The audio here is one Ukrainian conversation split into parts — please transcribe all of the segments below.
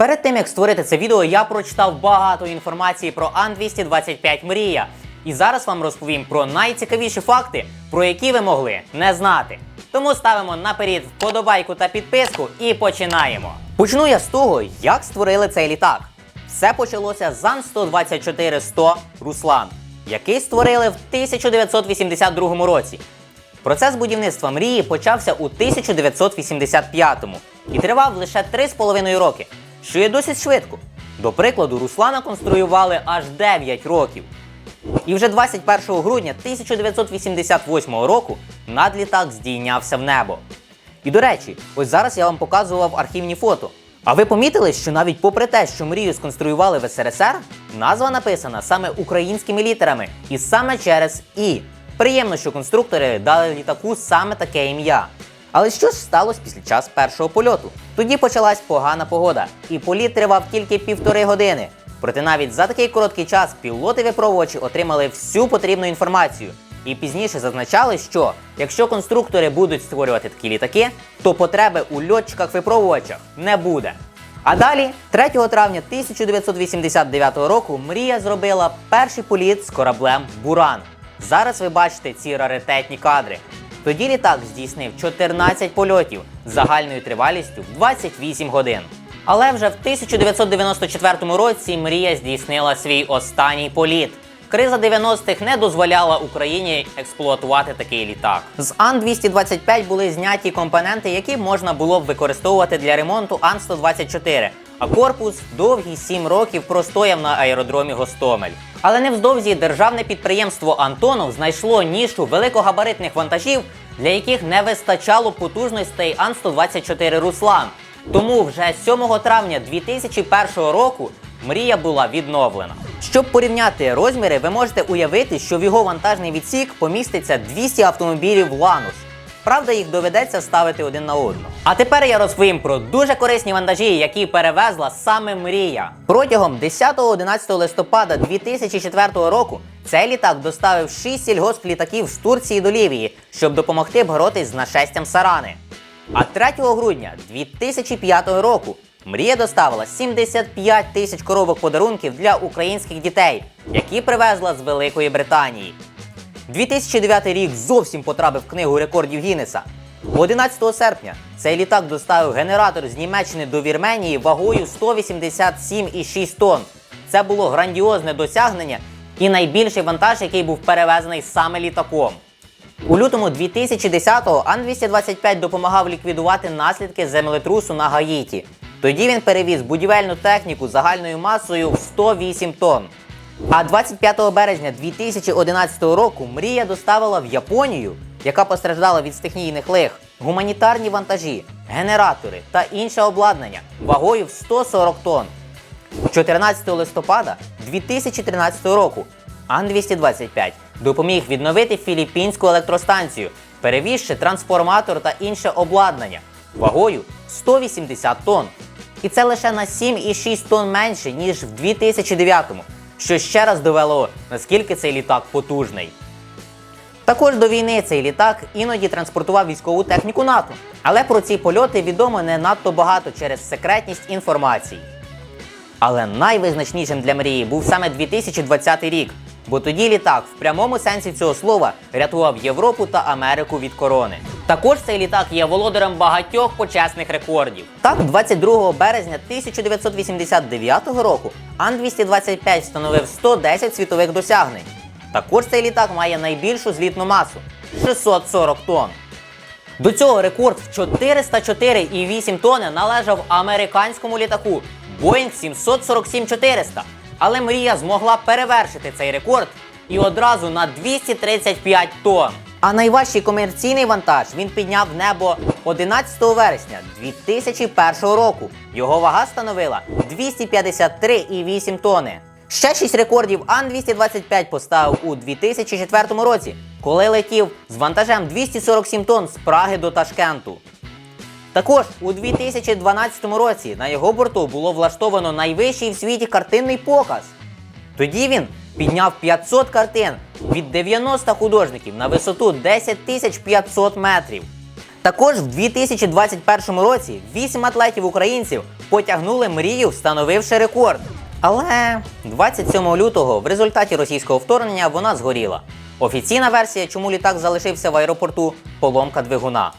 Перед тим як створити це відео, я прочитав багато інформації про Ан-225 Мрія. І зараз вам розповім про найцікавіші факти, про які ви могли не знати. Тому ставимо наперед вподобайку та підписку і починаємо. Почну я з того, як створили цей літак. Все почалося з Ан-124-100 Руслан, який створили в 1982 році. Процес будівництва мрії почався у 1985-му і тривав лише 3,5 роки, що є досить швидко. До прикладу, Руслана конструювали аж 9 років. І вже 21 грудня 1988 року надлітак здійнявся в небо. І до речі, ось зараз я вам показував архівні фото. А ви помітили, що навіть попри те, що мрію сконструювали в СРСР, назва написана саме українськими літерами і саме через І. Приємно, що конструктори дали літаку саме таке ім'я. Але що ж сталося після час першого польоту? Тоді почалась погана погода, і політ тривав тільки півтори години. Проте навіть за такий короткий час пілоти випробувачі отримали всю потрібну інформацію. І пізніше зазначали, що якщо конструктори будуть створювати такі літаки, то потреби у льотчиках-випробувачах не буде. А далі, 3 травня 1989 року, Мрія зробила перший політ з кораблем Буран. Зараз ви бачите ці раритетні кадри. Тоді літак здійснив 14 польотів з загальною тривалістю 28 годин. Але вже в 1994 році Мрія здійснила свій останній політ. Криза 90-х не дозволяла Україні експлуатувати такий літак. З Ан-225 були зняті компоненти, які можна було б використовувати для ремонту Ан-124, а корпус довгі 7 років простояв на аеродромі Гостомель. Але невдовзі державне підприємство Антонов знайшло нішу великогабаритних вантажів, для яких не вистачало потужностей Ан-124 Руслан. Тому вже 7 травня 2001 року мрія була відновлена. Щоб порівняти розміри, ви можете уявити, що в його вантажний відсік поміститься 200 автомобілів Ланус. Правда, їх доведеться ставити один на одного. А тепер я розповім про дуже корисні вантажі, які перевезла саме мрія. Протягом 10-11 листопада 2004 року цей літак доставив 6 сільгосплітаків з Турції до Лівії, щоб допомогти боротись з нашестям Сарани. А 3 грудня 2005 року Мрія доставила 75 тисяч коробок подарунків для українських дітей, які привезла з Великої Британії. 2009 рік зовсім потрапив книгу рекордів Гіннеса. 11 серпня цей літак доставив генератор з Німеччини до Вірменії вагою 187,6 тонн. Це було грандіозне досягнення і найбільший вантаж, який був перевезений саме літаком. У лютому 2010-го Ан-225 допомагав ліквідувати наслідки землетрусу на Гаїті. Тоді він перевіз будівельну техніку загальною масою в 108 тонн. А 25 березня 2011 року Мрія доставила в Японію, яка постраждала від стихійних лих, гуманітарні вантажі, генератори та інше обладнання вагою в 140 тонн. 14 листопада 2013 року Ан-225 допоміг відновити філіппінську електростанцію, перевізши трансформатор та інше обладнання вагою 180 тонн. І це лише на 7,6 тонн менше, ніж в 2009-му, що ще раз довело, наскільки цей літак потужний. Також до війни цей літак іноді транспортував військову техніку НАТО. Але про ці польоти відомо не надто багато через секретність інформації. Але найвизначнішим для мрії був саме 2020 рік, бо тоді літак в прямому сенсі цього слова рятував Європу та Америку від корони. Також цей літак є володарем багатьох почесних рекордів. Так, 22 березня 1989 року Ан-225 встановив 110 світових досягнень. Також цей літак має найбільшу злітну масу 640 тонн. До цього рекорд в 404,8 тонни належав американському літаку Boeing 747-400. Але мрія змогла перевершити цей рекорд і одразу на 235 тонн. А найважчий комерційний вантаж він підняв небо 11 вересня 2001 року. Його вага становила 253,8 тонни. Ще 6 рекордів Ан-225 поставив у 2004 році, коли летів з вантажем 247 тонн з Праги до Ташкенту. Також у 2012 році на його борту було влаштовано найвищий в світі картинний показ. Тоді він підняв 500 картин від 90 художників на висоту 10 500 метрів. Також в 2021 році 8 атлетів українців потягнули мрію, встановивши рекорд. Але 27 лютого в результаті російського вторгнення вона згоріла. Офіційна версія, чому літак залишився в аеропорту поломка двигуна.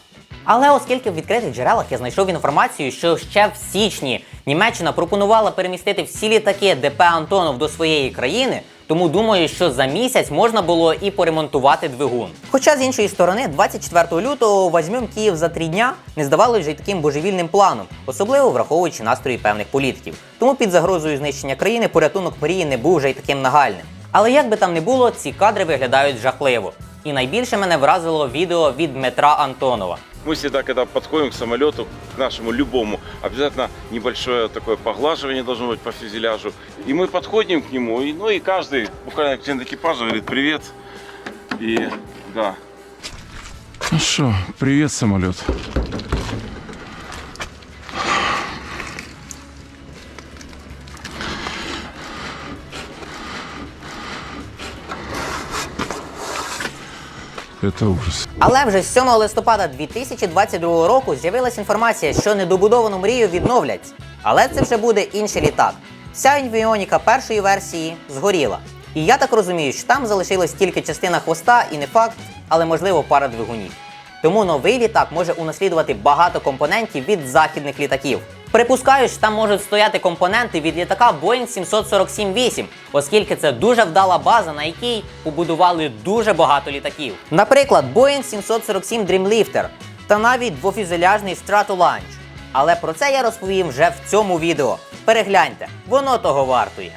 Але оскільки в відкритих джерелах я знайшов інформацію, що ще в січні Німеччина пропонувала перемістити всі літаки ДП Антонов до своєї країни, тому думаю, що за місяць можна було і поремонтувати двигун. Хоча з іншої сторони, 24 лютого візьмем Київ за три дня не здавалося вже таким божевільним планом, особливо враховуючи настрої певних політиків. Тому під загрозою знищення країни порятунок Мрії не був вже й таким нагальним. Але як би там не було, ці кадри виглядають жахливо. І найбільше мене вразило відео від Дмитра Антонова. Мы всегда, когда подходим к самолету, к нашему любому, обязательно небольшое такое поглаживание должно быть по фюзеляжу. И мы подходим к нему, и, ну и каждый, буквально член экипажа говорит привет. И да, Ну что, привет, самолет. Это ужас. Але вже з 7 листопада 2022 року з'явилася інформація, що недобудовану мрію відновлять. Але це вже буде інший літак. Вся інвіоніка першої версії згоріла. І я так розумію, що там залишилась тільки частина хвоста і не факт, але можливо пара двигунів. Тому новий літак може унаслідувати багато компонентів від західних літаків. Припускаю, що там можуть стояти компоненти від літака Boeing 747-8, оскільки це дуже вдала база, на якій побудували дуже багато літаків. Наприклад, Boeing 747 Dreamlifter та навіть двофюзеляжний Stratolaunch. Але про це я розповім вже в цьому відео. Перегляньте, воно того вартує.